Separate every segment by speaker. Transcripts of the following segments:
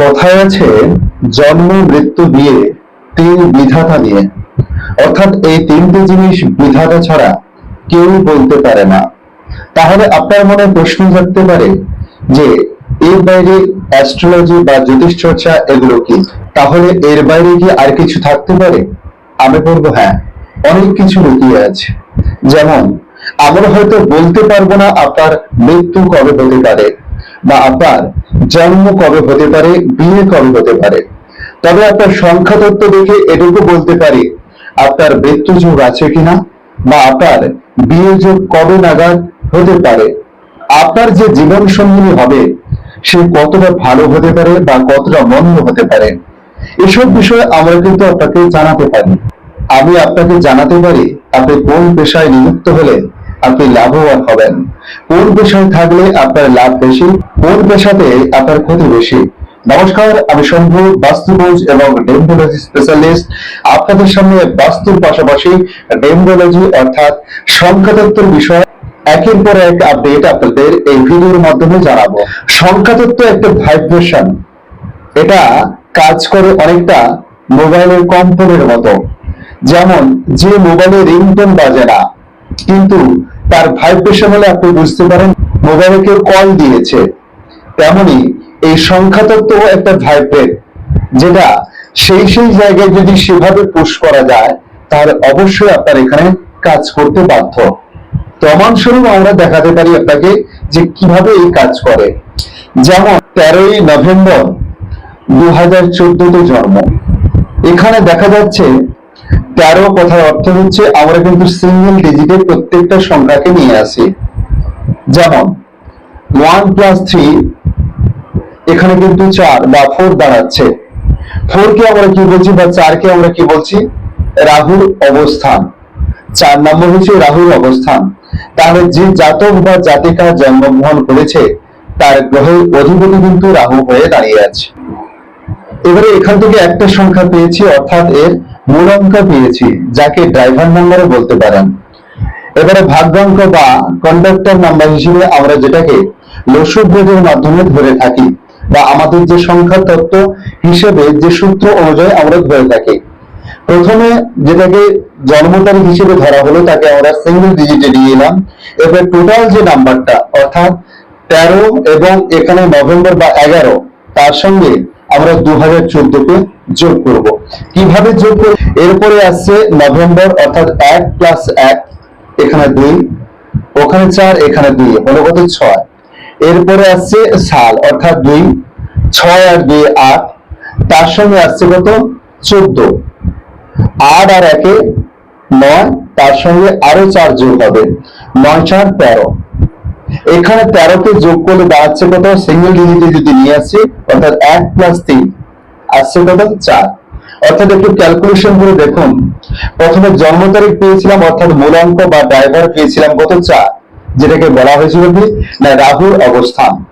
Speaker 1: কথায় আছে, জন্ম, মৃত্যু, বিয়ে, তিন বিধাতা নিয়ে। অর্থাৎ এই তিনটি জিনিস বিধাতা ছাড়া কেউ বলতে পারে না। তাহলে আপনার মনে প্রশ্ন থাকতে পারে যে, এর বাইরে অ্যাস্ট্রোলজি বা জ্যোতিষ চর্চা এগুলো কি? তাহলে এর বাইরে কি আর কিছু থাকতে পারে? আমি বলব হ্যাঁ অনেক কিছু লুকিয়ে আছে। যেমন, আমরা হয়তো বলতে পারব না আপনার মৃত্যু কবে হতে পারে। বা আপনার জন্ম কবে হতে পারে, বিয়ে কবে হতে পারে। তবে আপনার সংখ্যা তত্ত্ব দেখে এটুকু বলতে পারি, আপনার মৃত্যু যোগ আছে কিনা বা আপনার বিয়ে যোগ কবে নাগাদ হতে পারে। আপনার যে জীবন সঙ্গিনী হবে, সে কতটা ভালো হতে পারে বা কতটা মন্দ হতে পারে, এসব বিষয়ে আমরা কিন্তু আপনাকে জানাতে পারি। আমি আপনাকে জানাতে পারি, আপনি কোন পেশায় নিযুক্ত হলে আপনি লাভবান হবেন। কোন পেশায় থাকলে আপনার লাভ বেশি, কোন পেশাতে আপনার ক্ষতি বেশি? নমস্কার, আমি শম্ভু বাস্তুবোজ এবং ডেমোলজি স্পেশালিস্ট। আপনাদের সামনে বাস্তুর পাশাপাশি ডেমোলজি অর্থাৎ সংখ্যাতত্ত্বের বিষয়। একের পর এক আপডেট আপনাদের এই ভিডিওর মাধ্যমে জানাব। সংখ্যাতত্ত্ব একটা ভাইব্রেশন এটা কাজ করে অনেকটা মোবাইলের কম্পনের মতো। যেমন, যে মোবাইলে রিংটোন বাজে না কিন্তু তার ভাইব্রেশন হলে আপনি বুঝতে পারেন মোবাইলে কেউ কল দিয়েছে। তেমনি এই সংখ্যা তত্ত্ব একটা ভাইব্রেট, যেটা সেই সেই জায়গায় যদি সেভাবে পুশ করা যায়, তাহলে অবশ্যই আপনার এখানে কাজ করতে বাধ্য। প্রমাণস্বরূপ আমরা দেখাতে পারি আপনাকে যে কীভাবে এই কাজ করে। যেমন তেরোই নভেম্বর দু হাজার চোদ্দতে জন্ম। এখানে দেখা যাচ্ছে তেরো কথার অর্থ হচ্ছে, আমরা কিন্তু সিঙ্গেল ডিজিটের প্রত্যেকটা সংখ্যাকে নিয়ে আসি। যেমন ওয়ান প্লাস থ্রি এখানে কিন্তু চার বা ফোর দাঁড়াচ্ছে। ফোর কে আমরা কি বলছি বা চার কে আমরা কি বলছি? রাহুর অবস্থান। চার নম্বর হচ্ছে রাহুর অবস্থান। তাহলে যে জাতক বা জাতিকা জন্মগ্রহণ করেছে, তার গ্রহের অধিপতি কিন্তু রাহু হয়ে দাঁড়িয়ে আছে। এবারে এখান থেকে একটা সংখ্যা পেয়েছি, অর্থাৎ এর মূল অঙ্ক পেয়েছি, যাকে ড্রাইভার নাম্বারও বলতে পারেন। এবারে ভাগ্যাঙ্ক বা কন্ডাক্টর নাম্বার হিসেবে আমরা যেটাকে লসুব্রেদের মাধ্যমে ধরে থাকি বা আমাদের যে সংখ্যা তত্ত্ব হিসেবে যে সূত্র অনুযায়ী আমরা ধরে থাকি। প্রথমে যেটাকে জন্ম তারিখ হিসেবে ধরা হলো, তাকে আমরা সিঙ্গেল ডিজিটে নিয়ে এলাম। এবার টোটাল যে নাম্বারটা অর্থাৎ তেরো এবং এখানে নভেম্বর বা এগারো, তার সঙ্গে আমরা দু হাজার চোদ্দকে যোগ করব। কীভাবে যোগ করব? এরপরে আসছে নভেম্বর, অর্থাৎ এক প্লাস এক, এখানে দুই, ওখানে চার, এখানে দুই হলো কত ছয়। এরপরে আসছে সাল, অর্থাৎ দুই, ছয় আর দুই আট, তার সঙ্গে আসছে কত? চোদ্দ। আট আর একে নয়, তার সঙ্গে আরও চার যোগ হবে, নয় চার তেরো। এখানে তেরোকে যোগ করলে দাঁড়াচ্ছে কত? সিঙ্গেল ডিজিটে যদি নিয়ে আসি, অর্থাৎ এক প্লাস তিন, আসছে কত? চার। অর্থাৎ একটু ক্যালকুলেশন করে দেখুন। প্রথমে জন্ম তারিখ পেয়েছিলাম, অর্থাৎ মূলাঙ্ক বা ড্রাইভার পেয়েছিলাম কত? চার। যেটাকে বলা হয়েছিল কি? না, রাহুর অবস্থান।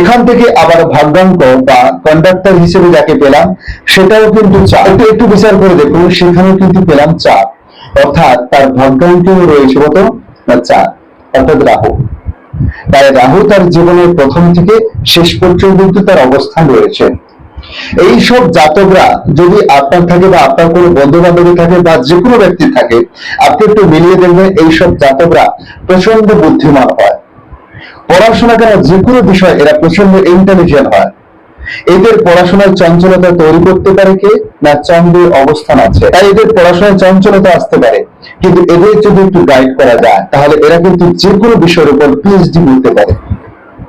Speaker 1: এখান থেকে আবার ভাগ্যাঙ্ক বা কন্ডাক্টর হিসেবে যাকে পেলাম, সেটাও কিন্তু চার। একটু একটু বিচার করে দেখুন, সেখানেও কিন্তু পেলাম চার। অর্থাৎ তার ভাগ্যাঙ্কেও রয়েছে কত? না, চার। অর্থাৎ রাহু। তাই রাহু তার জীবনের প্রথম থেকে শেষ পর্যন্ত তার অবস্থান রয়েছে। এই সব জাতকরা যদি আপনার থাকে বা আপনার কোনো বন্ধু বান্ধবী থাকে বা যে কোনো ব্যক্তি থাকে, আপনি একটু মিলিয়ে দেখবেন এই সব জাতকরা প্রচণ্ড বুদ্ধিমান হয়। পড়াশোনা কেন যে কোনো বিষয় এরা প্রচণ্ড ইন্টেলিজেন্ট হয়। এদের পড়াশোনার চঞ্চলতা তৈরি করতে পারে কে? না চন্দ্রের অবস্থান আছে। তাই এদের পড়াশোনায় চঞ্চলতা আসতে পারে। কিন্তু এদের যদি একটু গাইড করা যায়, তাহলে এরা কিন্তু যে কোনো বিষয়ের উপর পিএইচডি করতে পারে।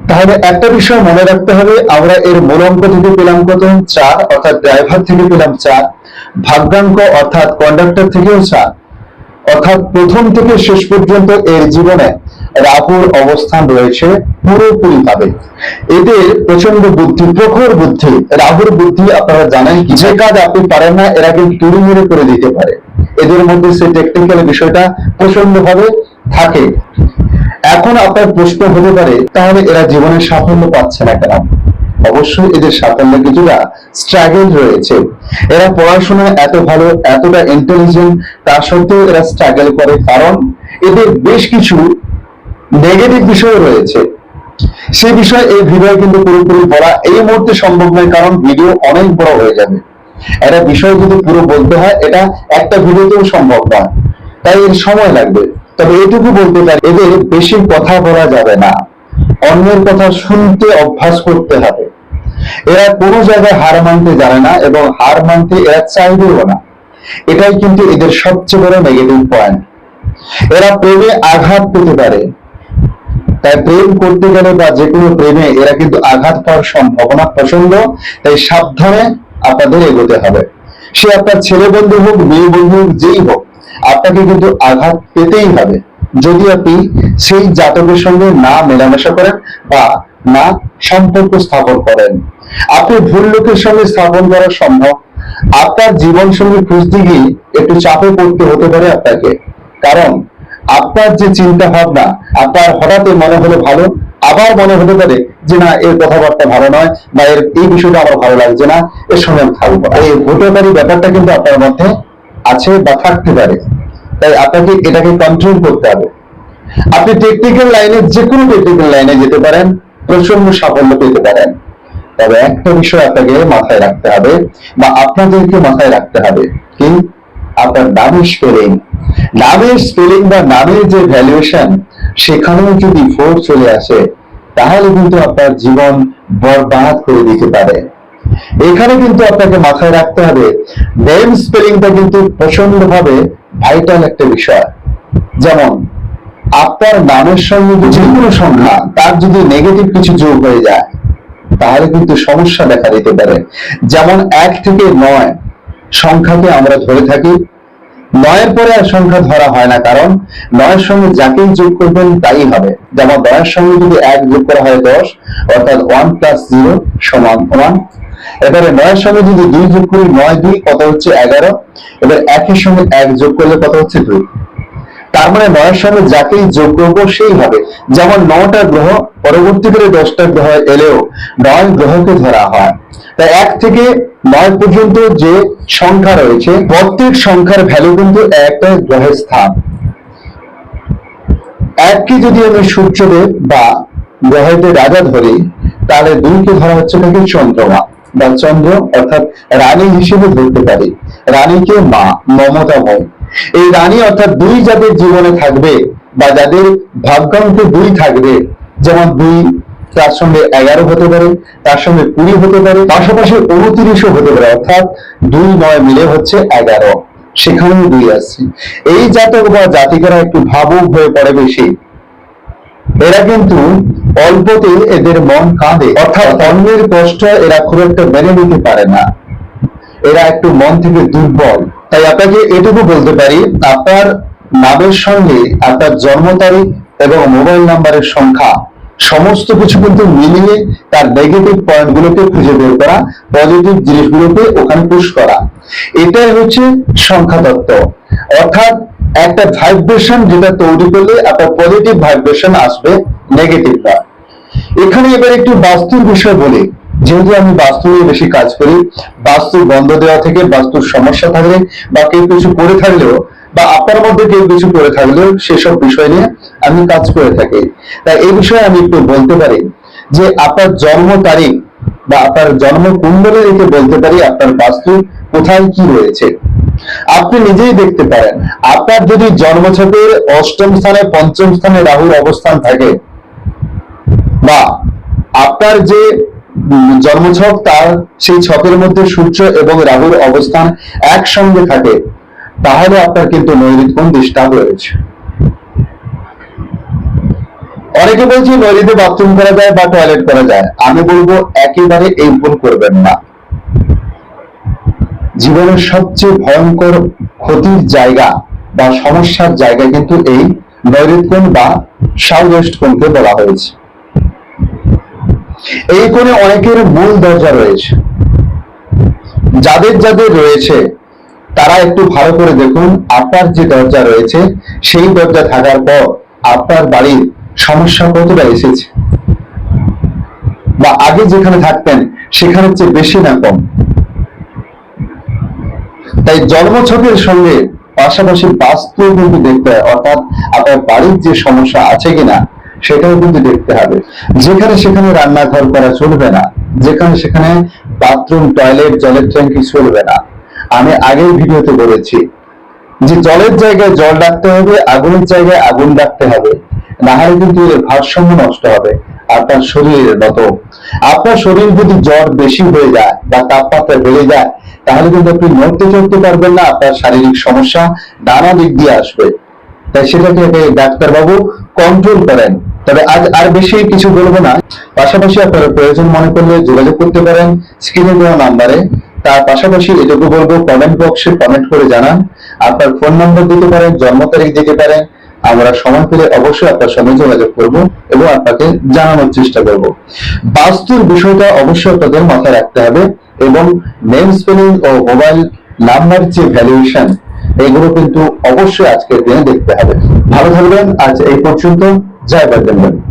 Speaker 1: তাহলে একটা বিষয় মনে রাখতে হবে, আমরা এর মূল অঙ্ক থেকে পেলাম কত? চার, অর্থাৎ ড্রাইভার থেকে পেলাম চার, ভাগ্যাঙ্ক অর্থাৎ কন্ডাক্টর থেকেও চার। অর্থাৎ প্রথম থেকে শেষ পর্যন্ত এর জীবনে রাহুর অবস্থান রয়েছে পুরোপুরি ভাবে এদের প্রচণ্ড বুদ্ধি, প্রখর বুদ্ধি, রাহুর বুদ্ধি আপনারা জানেন কি? যে কাজ আপনি পারেন না, এরা কিন্তু তুড়ি মেরে করে দিতে পারে। এদের মধ্যে সেই টেকনিক্যাল বিষয়টা প্রচণ্ড ভাবে থাকে। এখন আপনার প্রশ্ন হতে পারে, তাহলে এরা জীবনে সাফল্য পাচ্ছে না কেন? অবশ্যই এদের সাফল্য কিছুটা স্ট্রাগল রয়েছে। এরা পড়াশোনায় এত ভালো, এতটা ইন্টেলিজেন্ট তা সত্ত্বেও এরা স্ট্রাগল করে কারণ এদের বেশ কিছু নেগেটিভ বিষয় রয়েছে। সেই বিষয়ে এই ভিডিও কিন্তু পুরোপুরি বলা এই মুহূর্তে সম্ভব নয় কারণ ভিডিও অনেক বড় হয়ে যাবে। একটা বিষয় যদি পুরো বলতে হয়, এটা একটা ভিডিওতেও সম্ভব নয়। তাই এর সময় লাগবে। তবে এটুকু বলতে পারি, এদের বেশি কথা বলা যাবে না। অন্যের কথা শুনতে অভ্যাস করতে হবে। এরা কোনো জায়গায় হার মানতে জানে না এবং হার মানতে এরা চাইবেও না। এটাই কিন্তু এদের সবচেয়ে বড় নেগেটিভ পয়েন্ট এরা প্রেমে আঘাত পেতে পারে। তাই প্রেম করতে গেলে বা যে কোনো প্রেমে এরা কিন্তু আঘাত পাওয়ার সম্ভাবনা প্রচণ্ড তাই সাবধানে আপনাদের এগোতে হবে। সে আপনার ছেলে বন্ধু হোক, মেয়ে বন্ধু হোক, যেই হোক, আপনাকে কিন্তু আঘাত পেতেই হবে। যদি আপনি সেই জাতকের সঙ্গে না মেলামেশা করেন বা না সম্পর্ক স্থাপন করেন, আপনি ভুল লোকের সঙ্গে স্থাপন করা সম্ভব। আপনার জীবন সঙ্গে খুঁজতে গিয়ে একটু চাপে পড়তে হতে পারে আপনাকে। কারণ আপনার যে চিন্তা ভাবনা আপনার হঠাৎ মনে হলো ভালো, আবার মনে হতে পারে যে না, এর কথাবার্তা ভালো নয় বা এর এই বিষয়টা আমার ভালো লাগছে না, এর সঙ্গে থাকব। এই ভোটকারী ব্যাপারটা কিন্তু আপনার মধ্যে আছে বা থাকতে পারে। তাই আপনাকে এটাকে কন্ট্রোল করতে হবে। আপনি টেকনিক্যাল লাইনে যে কোনো টেকনিক্যাল লাইনে যেতে পারেন, প্রচণ্ড সাফল্য পেতে পারেন। তবে একটা বিষয় আপনাকে মাথায় রাখতে হবে বা আপনাদেরকে মাথায় রাখতে হবে কি? আপনার নামের স্পেলিং নামের স্পেলিং বা নামের যে ভ্যালুয়েশন সেখানেও যদি ফোর চলে আসে, তাহলে কিন্তু আপনার জীবন বরবাদ করে দিতে পারে। এখানে কিন্তু আপনাকে মাথায় রাখতে হবে নেম স্পেলিংটা কিন্তু প্রচণ্ড ভাবে ভাইটাল একটা বিষয়। যেমন, আপনার নামের সঙ্গে যে কোনো সংখ্যা, তার যদি নেগেটিভ কিছু যোগ হয়ে যায়, তাহলে কিন্তু সমস্যা দেখা দিতে পারে। যেমন এক থেকে নয়, সংখ্যাকে আমরা ধরে থাকি নয়ের পরে আর সংখ্যা ধরা হয় না, কারণ নয়ের সঙ্গে যাকেই যোগ করবেন তাই হবে। যেমন নয়ের সঙ্গে যদি এক যোগ করা হয় দশ, অর্থাৎ ওয়ান প্লাস জিরো সমান ওয়ান এবারে নয়ের সঙ্গে যদি দুই যোগ করি নয় দুই, কত হচ্ছে এগারো? এবার একের সঙ্গে এক যোগ করলে কত হচ্ছে দুই? তার মানে নয়ের সঙ্গে যাকেই যোগ করব সেই হবে। যেমন নটা গ্রহ পরবর্তীকালে দশটা গ্রহ এলেও নয় গ্রহকে ধরা হয়। তাই এক থেকে নয় পর্যন্ত যে সংখ্যা রয়েছে, প্রত্যেক সংখ্যার ভ্যালু কিন্তু একটা গ্রহের স্থান। এককে যদি আমি সূর্যদেব বা গ্রহের রাজা ধরি, তাহলে দুইকে ধরা হচ্ছে নাকি চন্দ্রমা বা চন্দ্র অর্থাৎ রানী হিসেবে ধরতে পারি। রানীকে মা মমতাময় এই রানী অর্থাৎ দুই যাদের জীবনে থাকবে বা যাদের ভাগ্যাঙ্কে দুই থাকবে, যেমন দুই তার সঙ্গে এগারো হতে পারে, তার সঙ্গে কুড়ি হতে পারে, পাশাপাশি উনত্রিশও হতে পারে, অর্থাৎ দুই নয় মিলে হচ্ছে এগারো। সেখানেও দুই আসছে এই জাতক বা জাতিকারা একটু ভাবুক হয়ে পড়ে বেশি। এরা কিন্তু অল্পতে এদের মন কাঁদে। অর্থাৎ অন্যের কষ্ট এরা খুব একটা মেনে নিতে পারে না। এরা একটু মন থেকে দুর্বল। তাই আপনাকে এটুকু বলতে পারি, আপনার নামের সঙ্গে আপনার জন্ম তারিখ এবং মোবাইল নাম্বারের সংখ্যা, সমস্ত কিছু কিন্তু মিলিয়ে তার নেগেটিভ পয়েন্ট গুলোকে খুঁজে বের করা পজিটিভ জিনিসগুলোকে ওখানে পুশ করা। এটাই হচ্ছে সংখ্যা তত্ত্ব। অর্থাৎ একটা ভাইব্রেশন যেটা তৈরি করলে আপনার পজিটিভ ভাইব্রেশন আসবে নেগেটিভ না এখানে এবার একটু বাস্তুর বিষয় বলি। যেহেতু আমি বাস্তু নিয়ে বেশি কাজ করি, বাস্তু বন্ধ দেওয়া থেকে বাস্তুর সমস্যা থাকলে বা কেউ কিছু করে থাকলেও বা আপনার মধ্যে কেউ কিছু করে থাকলেও সেসব বিষয় নিয়ে আমি কাজ করে থাকি। তাই এই বিষয়ে আমি একটু বলতে পারি যে আপনার জন্ম তারিখ বা আপনার জন্ম কুণ্ডলে রেখে বলতে পারি আপনার বাস্তু কোথায় কি রয়েছে। আপনি নিজেই দেখতে পারেন, আপনার যদি জন্মছকের অষ্টম স্থানে পঞ্চম স্থানে রাহুর অবস্থান থাকে বা আপনার যে জন্মছক তার সেই ছকের মধ্যে সূর্য এবং রাহুর অবস্থান একসঙ্গে থাকে, তাহলে আপনার কিন্তু নৈরিত কোন ডিস্টার্ব রয়েছে। অনেকে বলছে নৈরিতে বাথরুম করা যায় বা টয়লেট করা যায়। আমি বলব একেবারে এই ভুল করবেন না। জীবনের সবচেয়ে ভয়ঙ্কর ক্ষতির জায়গা বা সমস্যার জায়গা কিন্তু এই নৈরিত কোণ বা সাউথ ওয়েস্ট কোণকে বলা হয়েছে। এই কোণে অনেকের মূল দরজা রয়েছে। যাদের যাদের রয়েছে, তারা একটু ভালো করে দেখুন, আপনার যে দরজা রয়েছে, সেই দরজা থাকার পর আপনার বাড়ির সমস্যা কতটা এসেছে? বা আগে যেখানে থাকতেন, সেখানে চেয়ে বেশি না কম? তাই জন্মছকের সঙ্গে পাশাপাশি বাস্তু কিন্তু দেখতে হয়, অর্থাৎ আপনার বাড়ির যে সমস্যা আছে কিনা সেটাও কিন্তু দেখতে হবে। যেখানে সেখানে রান্নাঘর করা চলবে না, যেখানে সেখানে বাথরুম টয়লেট জলের ট্যাঙ্কি চলবে না। আমি আগের ভিডিওতে বলেছি যে জলের জায়গায় জল রাখতে হবে, আগুনের জায়গায় আগুন রাখতে হবে। না হলে কিন্তু এর ভারসাম্য নষ্ট হবে আপনার শরীরের মতো। আপনার শরীর যদি জ্বর বেশি হয়ে যায় বা তাপমাত্রা বেড়ে যায়, তাহলে কিন্তু আপনি নড়তে চড়তে পারবেন না, আপনার শারীরিক সমস্যা নানা দিক দিয়ে আসবে। তাই সেটাকে ডাক্তার বাবু কন্ট্রোল করেন। তবে আজ আর বেশি কিছু বলব না। পাশাপাশি আপনারা প্রয়োজন মনে করলে যোগাযোগ করতে পারেন স্ক্রিনে দেওয়া নাম্বারে। তার পাশাপাশি এটুকু বলব কমেন্ট বক্সে কমেন্ট করে জানান। আপনার ফোন নম্বর দিতে পারেন, জন্ম তারিখ দিতে পারেন। আমরা সময় পেলে অবশ্যই আপনার সঙ্গে যোগাযোগ করব এবং আপনাকে জানানোর চেষ্টা করব। বাস্তুর বিষয়টা অবশ্যই আপনাদের মাথায় রাখতে হবে এবং নেম স্পেলিং ও মোবাইল নাম্বার যে ভ্যালুয়েশন এগুলো কিন্তু অবশ্যই আজকের দিনে দেখতে হবে। ভালো থাকবেন, আজ এই পর্যন্ত। जय बजरंग